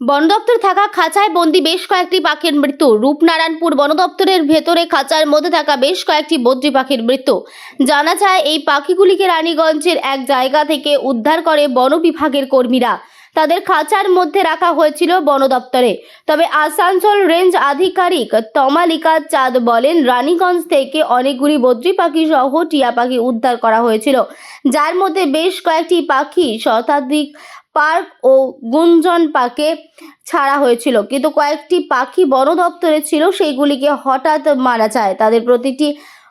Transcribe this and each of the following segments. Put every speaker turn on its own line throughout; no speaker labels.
বন দপ্তর থাকা খাঁচায় বন্দি বেশ কয়েকটি পাখির মৃত্যু। রূপনারায়ণপুর বন দপ্তরের ভেতরে খাঁচার মধ্যে থাকা বেশ কয়েকটি বদ্রি পাখির মৃত্যু। জানা যায়, এই পাখিগুলিকে রানীগঞ্জের এক জায়গা থেকে উদ্ধার করে বন বিভাগের কর্মীরা। তাদের খাঁচার মধ্যে রাখা হয়েছিল বন দপ্তরে। তবে আসানসোল রেঞ্জ আধিকারিক তমালিকা চাঁদ বলেন, রানীগঞ্জ থেকে অনেকগুলি বদ্রি পাখি সহ টিয়া পাখি উদ্ধার করা হয়েছিল। যার মধ্যে বেশ কয়েকটি পাখি শতাধিক পার্ক ও গুঞ্জন পাকে ছাড়া হয়েছিল। কিন্তু কয়েকটি পাখি বন দপ্তরে ছিল, সেইগুলিকে হঠাৎ মারা যায়। তাদের প্রতিটি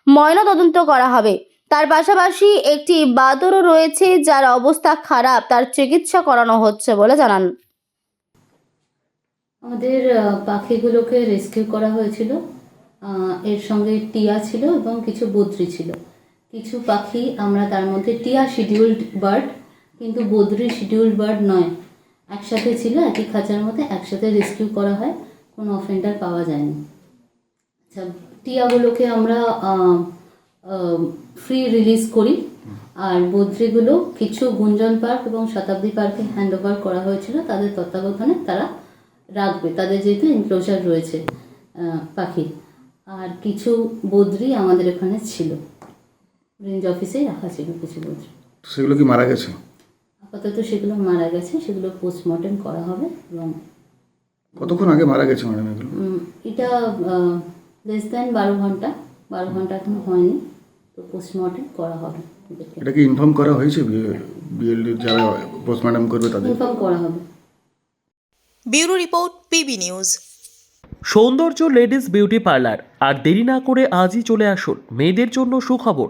ময়নাতদন্ত করা হবে। তার পাশাপাশি একটি বাদরও রয়েছে, যার অবস্থা খারাপ। তার চিকিৎসা করানো হচ্ছে বলে জানান।
আমাদের পাখিগুলোকে রেস্কিউ করা হয়েছিল। এর সঙ্গে টিয়া ছিল এবং কিছু বদ্রি ছিল। কিছু পাখি আমরা তার মধ্যে টিয়া শিডিউলড বার্ড কিন্তু বদ্রি শিডিউল বার্ড নয়। একসাথে ছিল একই খাঁচার মধ্যে একসাথে রেস্কিউ করা হয়, কোনো অফেন্ডার পাওয়া যায়নি। আচ্ছা টিয়াগুলোকে আমরা ফ্রি রিলিজ করি। আর বদ্রিগুলো কিছু গুঞ্জন পার্ক এবং শতাব্দী পার্কে হ্যান্ড ওভার করা হয়েছিল, তাদের তত্ত্বাবধানে তারা রাখবে। তাদের যেহেতু এনক্লোজার রয়েছে পাখির আর কিছু বদ্রি আমাদের এখানে ছিল। রেঞ্জ অফিসেই রাখা ছিল কিছু বদ্রি।
সেগুলো কি মারা গেছে?
আপাতত সেগুলো মারা গেছে সেগুলো পোস্টমর্টেম করা হবে এবং
কতক্ষণ আগে মারা গেছে ম্যাডাম এগুলো?
এটা লেস দ্যান বারো ঘণ্টা বারো ঘণ্টা এখনও হয়নি তো পোস্টমর্টেম করা হবে
এটা কি ইনফর্ম করা হয়েছে? বিএলডি যারা পোস্টমর্টম করবে তাদের?
ইনফর্ম করা হবে।
Bureau report PB news.
সৌন্দর্য লেডিস বিউটি পার্লার আর দেরি না করে আজই চলে আসুন মেয়েদের জন্য সুখবর।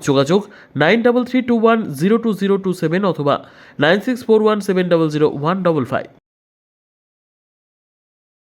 যোগাযোগ nine double three two one zero two zero two seven অথবা nine six four one seven double zero one double five.